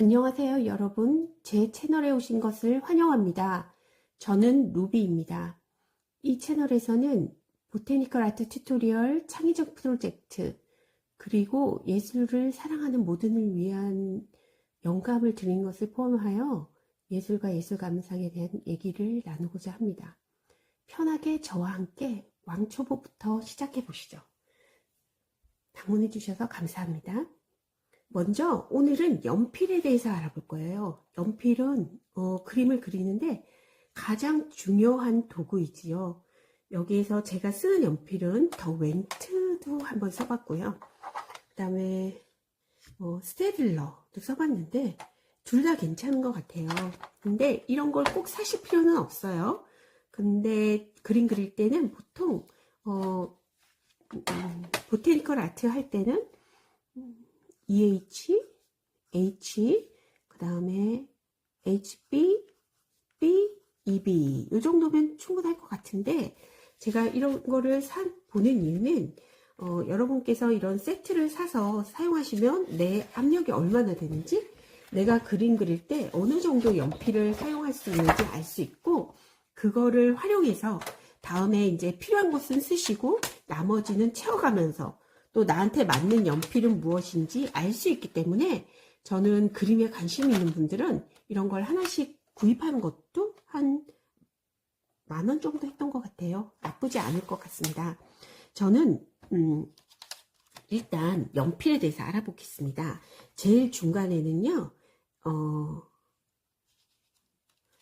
안녕하세요, 여러분. 제 채널에 오신 것을 환영합니다. 저는 루비입니다. 이 채널에서는 보테니컬 아트 튜토리얼, 창의적 프로젝트, 그리고 예술을 사랑하는 모든을 위한 영감을 드린 것을 포함하여 예술과 예술 감상에 대한 얘기를 나누고자 합니다. 편하게 저와 함께 왕초보부터 시작해 보시죠. 방문해 주셔서 감사합니다. 먼저 오늘은 연필에 대해서 알아볼 거예요. 연필은 어, 그림을 그리는데 가장 중요한 도구이지요. 여기에서 제가 쓰는 연필은 더 웬트도 한번 써봤고요. 그 다음에 어, 스테빌러도 써봤는데 둘 다 괜찮은 것 같아요. 근데 이런 걸 꼭 사실 필요는 없어요. 근데 그림 그릴 때는 보통 어, 음, 보테니컬 아트 할 때는 EH, H, 그 다음에 HB, B, EB 이 정도면 충분할 것 같은데 제가 이런 거를 사, 보는 이유는 어, 여러분께서 이런 세트를 사서 사용하시면 내 압력이 얼마나 되는지 내가 그림 그릴 때 어느 정도 연필을 사용할 수 있는지 알 수 있고 그거를 활용해서 다음에 이제 필요한 것은 쓰시고 나머지는 채워가면서 또 나한테 맞는 연필은 무엇인지 알 수 있기 때문에 저는 그림에 관심 있는 분들은 이런 걸 하나씩 구입하는 것도 한 만 원 정도 했던 것 같아요. 나쁘지 않을 것 같습니다. 저는 음, 일단 연필에 대해서 알아보겠습니다. 제일 중간에는요, 어,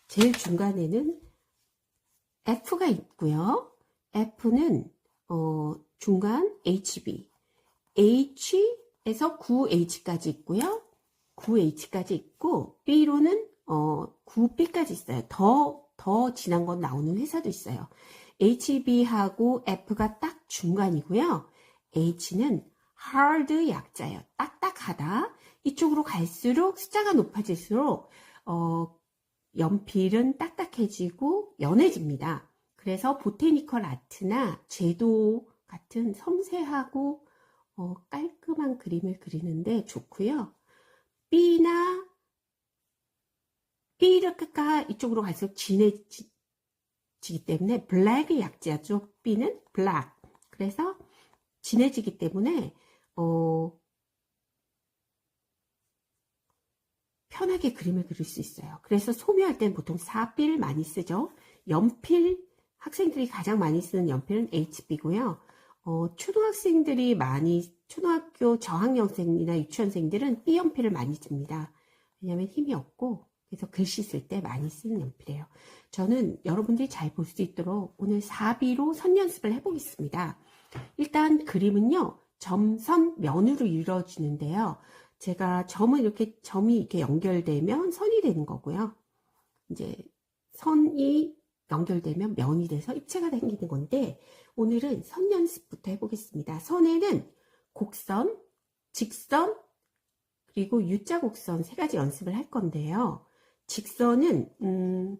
제일 중간에는 F가 있고요. F는 어, 중간 HB, H에서 9H까지 있고요. 9H까지 있고 B로는 어, 9B까지 있어요. 더, 더 진한 건 나오는 회사도 있어요. HB하고 F가 딱 중간이고요. H는 hard 약자예요. 딱딱하다. 이쪽으로 갈수록 숫자가 높아질수록 어, 연필은 딱딱해지고 연해집니다. 그래서 보테니컬 아트나 제도 같은 섬세하고 어, 깔끔한 그림을 그리는데 좋고요. B나 B가 이쪽으로 갈수록 진해지기 때문에 블랙의 약자죠. B는 블랙. 그래서 진해지기 때문에 어, 편하게 그림을 그릴 수 있어요. 그래서 소묘할 때는 보통 4B를 많이 쓰죠. 연필 학생들이 가장 많이 쓰는 연필은 HB고요. 어, 초등학생들이 많이 초등학교 저학년생이나 유치원생들은 B 연필을 많이 씁니다. 왜냐하면 힘이 없고 그래서 글씨 쓸 때 많이 쓰는 연필이에요. 저는 여러분들이 잘 볼 수 있도록 오늘 4B로 선 연습을 해보겠습니다. 일단 그림은요. 점, 선, 면으로 이루어지는데요. 제가 점은 이렇게 점이 이렇게 연결되면 선이 되는 거고요. 이제 선이 연결되면 면이 돼서 입체가 생기는 건데 오늘은 선 연습부터 해보겠습니다. 선에는 곡선, 직선, 그리고 U자 곡선 세 가지 연습을 할 건데요. 직선은 음,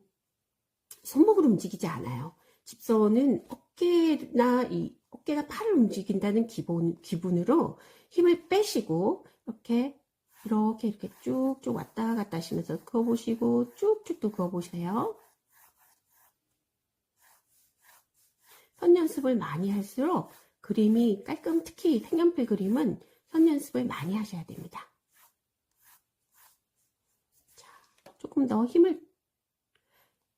손목으로 움직이지 않아요. 직선은 어깨나 이 어깨나 팔을 움직인다는 기본 기분으로 힘을 빼시고 이렇게 이렇게 이렇게 쭉쭉 왔다 갔다 하시면서 그어보시고 쭉쭉 또 그어보세요. 선 연습을 많이 할수록 그림이 깔끔 특히 색연필 그림은 선 연습을 많이 하셔야 됩니다. 자, 조금 더 힘을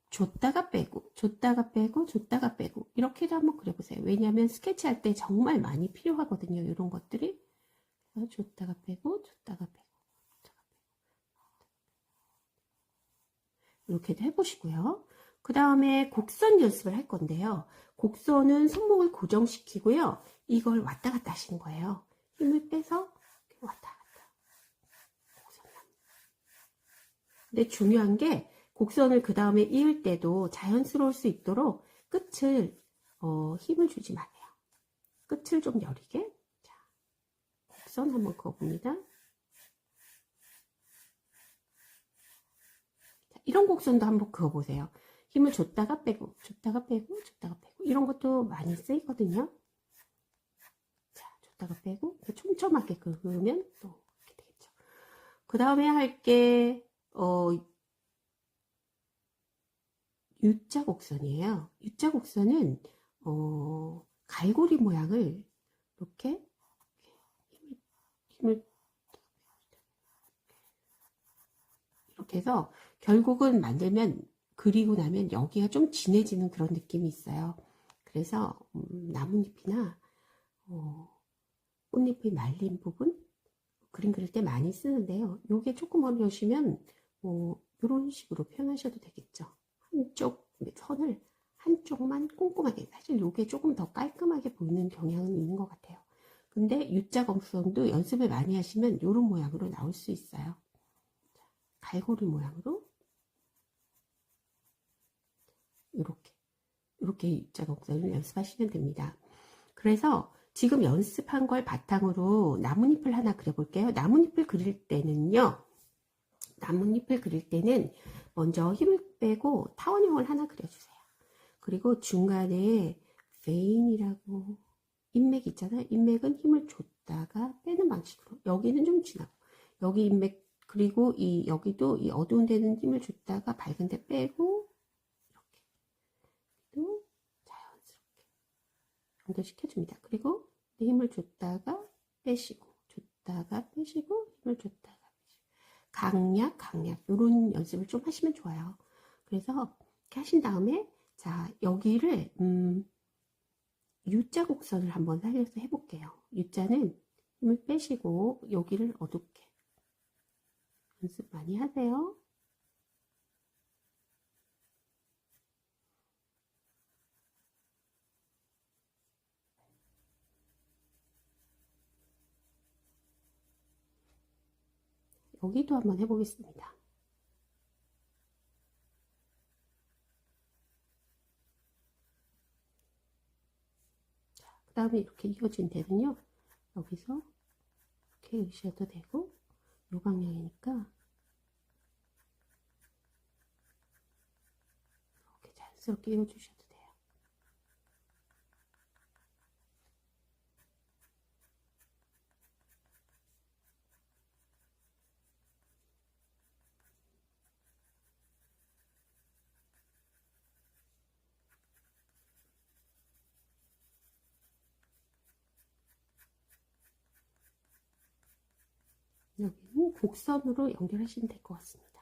줬다가 빼고 줬다가 빼고 줬다가 빼고 이렇게도 한번 그려보세요. 왜냐하면 스케치할 때 정말 많이 필요하거든요. 이런 것들이 줬다가 빼고 줬다가 빼고 이렇게도 해보시고요. 그 다음에 곡선 연습을 할 건데요. 곡선은 손목을 고정시키고요. 이걸 왔다 갔다 하시는 거예요. 힘을 빼서 왔다 갔다. 곡선. 근데 중요한 게 곡선을 그 다음에 이을 때도 자연스러울 수 있도록 끝을 어, 힘을 주지 마세요. 끝을 좀 여리게. 자, 곡선 한번 그어봅니다. 자, 이런 곡선도 한번 그어보세요. 힘을 줬다가 빼고, 줬다가 빼고, 줬다가 빼고. 이런 것도 많이 쓰이거든요. 자, 줬다가 빼고, 촘촘하게 그으면 또 이렇게 되겠죠. 그 다음에 할게 어, U자 곡선이에요. U자 곡선은 어, 갈고리 모양을 이렇게 힘을 이렇게 해서 결국은 만들면 그리고 나면 여기가 좀 진해지는 그런 느낌이 있어요. 그래서 음, 나뭇잎이나 어, 꽃잎이 말린 부분 그림 그릴 때 많이 쓰는데요. 요게 조금 어려우시면 뭐 이런 식으로 표현하셔도 되겠죠. 한쪽 선을 한쪽만 꼼꼼하게 사실 요게 조금 더 깔끔하게 보이는 경향은 있는 것 같아요. 근데 U자 곡선도 연습을 많이 하시면 이런 모양으로 나올 수 있어요. 갈고리 모양으로 이렇게 이렇게 U자 곡선을 연습하시면 됩니다. 그래서 지금 연습한 걸 바탕으로 나뭇잎을 하나 그려볼게요. 나뭇잎을 그릴 때는요. 나뭇잎을 그릴 때는 먼저 힘을 빼고 타원형을 하나 그려주세요. 그리고 중간에 베인이라고 인맥 있잖아요. 인맥은 힘을 줬다가 빼는 방식으로 여기는 좀 진하고 여기 인맥 그리고 이 여기도 이 어두운 데는 힘을 줬다가 밝은 데 빼고 이렇게 또 자연스럽게 연결시켜줍니다. 그리고 힘을 줬다가 빼시고 줬다가 빼시고 힘을 줬다가 빼시고 강약 강약 이런 연습을 좀 하시면 좋아요. 그래서 이렇게 하신 다음에 자 여기를 음, U자 곡선을 한번 살려서 해볼게요. U자는 힘을 빼시고 여기를 어둡게 연습 많이 하세요. 여기도 한번 해보겠습니다. 그 다음에 이렇게 이어진 데는요, 여기서 이렇게 으셔도 되고, 요 방향이니까, 이렇게 자연스럽게 이어주셔도 여기는 곡선으로 연결하시면 될 것 같습니다.